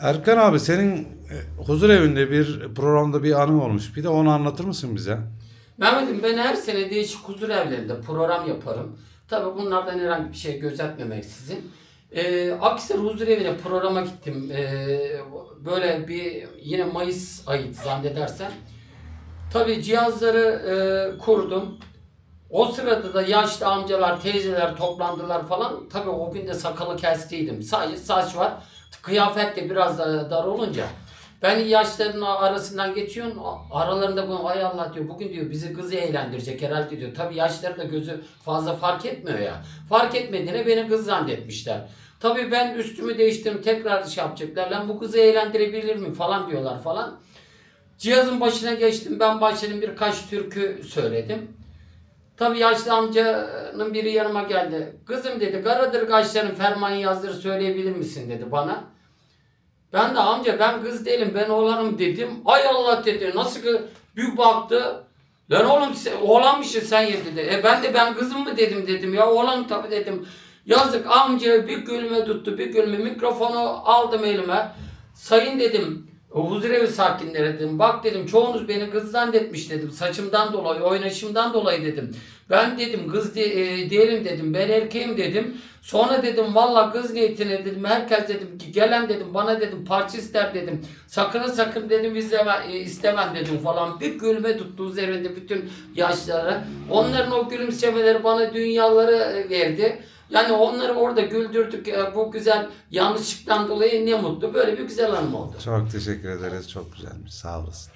Erkan abi senin e, huzur evinde bir programda bir anı olmuş. Bir de onu anlatır mısın bize? Mehmet'im ben her sene değişik huzur evlerinde program yaparım. Tabii bunlardan herhangi bir şey gözetmemeksizin. Ee, Akhisar Huzur Evi'ne programa gittim. Ee, böyle bir yine Mayıs ayıydı zannedersem. Tabii cihazları e, kurdum. O sırada da yaşlı amcalar, teyzeler toplandılar falan. Tabii o gün de sakalı kestiydim. Sadece saç var. Kıyafet de biraz da dar olunca. Ben yaşların arasından geçiyorum. Aralarında bu ay Allah diyor. Bugün diyor bizi kızı eğlendirecek herhalde diyor. Tabii yaşların da gözü fazla fark etmiyor ya. Fark etmediğine beni kız zannetmişler. Tabii ben üstümü değiştirdim. Tekrar şey yapacaklar. Lan bu kızı eğlendirebilir mi falan diyorlar falan. Cihazın başına geçtim. Ben başladım birkaç türkü söyledim. Tabii yaşlı amcanın biri yanıma geldi. Kızım dedi Karadır Kaşların ferman yazdır söyleyebilir misin dedi bana. Ben de amca ben kız değilim ben oğlanım dedim. Ay Allah dedi nasıl kız? Bir baktı. Lan oğlum sen, oğlanmışsın sen ya dedi. E ben de ben kızım mı dedim dedim ya oğlan tabii dedim. Yazık amca bir gülme tuttu bir gülme mikrofonu aldım elime. Sayın dedim o huzurevi sakinleri dedim. Bak dedim çoğunuz beni kız zannetmiş dedim. Saçımdan dolayı, oynaşımdan dolayı dedim. Ben dedim kız de, e, değilim dedim. Ben erkeğim dedim. Sonra dedim valla kız niyetine dedim. Herkes dedim ki gelen dedim bana dedim parça ister dedim. Sakın sakın dedim izleme, e, istemem dedim falan. Bir gülme tuttu üzerinde bütün yaşlara. Onların o gülümsemeleri bana dünyaları e, verdi. Yani onları orada güldürdük. Bu güzel yanlışlıktan dolayı ne mutlu. Böyle bir güzel anım oldu. Çok teşekkür ederiz. Çok güzelmiş. Sağ olasın.